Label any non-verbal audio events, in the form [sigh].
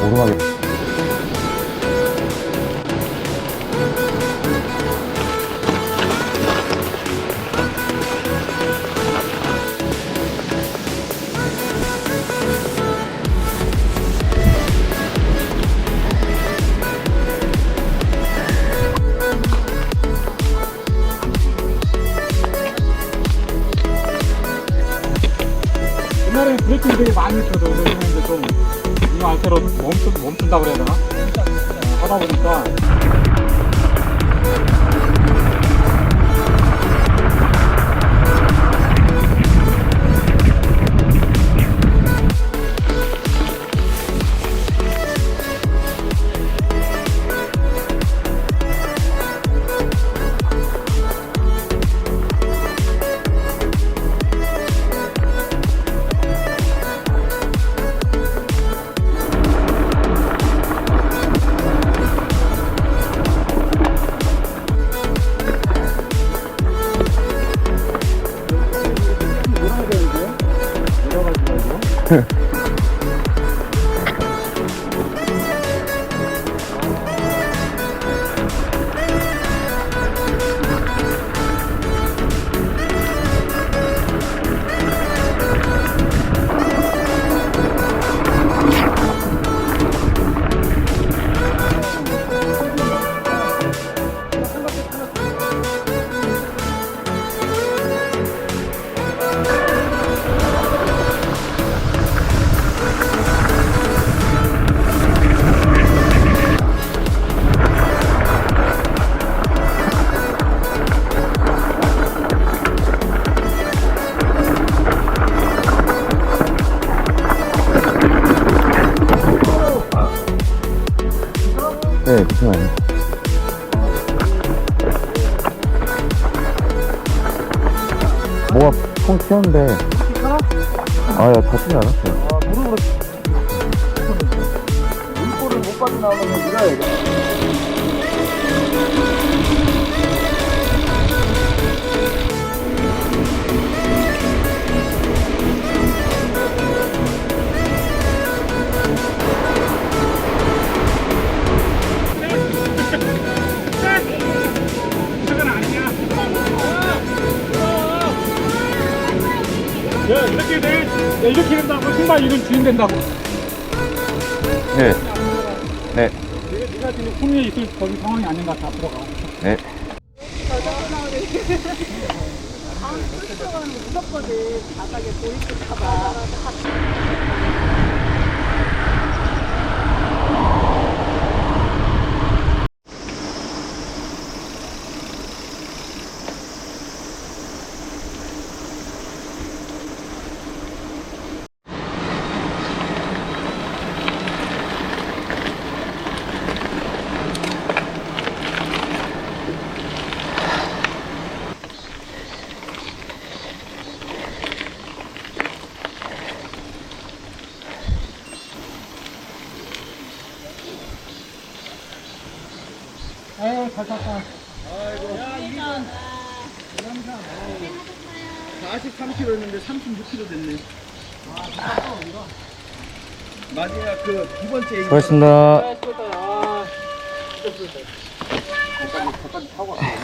我他妈！ 브레이킹 되게 많이. 요즘은 이제 좀, 이거 알대로 멈춘, 멈춘다고 그래야 되나? 어, 하다 보니까. Huh. 네 괜찮아요. 뭐가 통 튀었는데. 아 야 다치지 않았어요? 아, 무릎으로. 물꼬를 못 빠져나오면 밀어야 야, 이렇게 돼. 야, 이렇게 된다고. 신발 이건 주인 된다고. 네 네, 네가 지금 품위에 있을 거기 상황이 아닌 것 같아. 앞으로 가. 네. [laughs] 무섭거든 바닥에 보이실까봐 아유, 잘 탔다. 43kg였는데 36kg 됐네. 마지막 그 두 번째. 수고하셨습니다 아, 잠깐만, 잠깐 타고 왔네.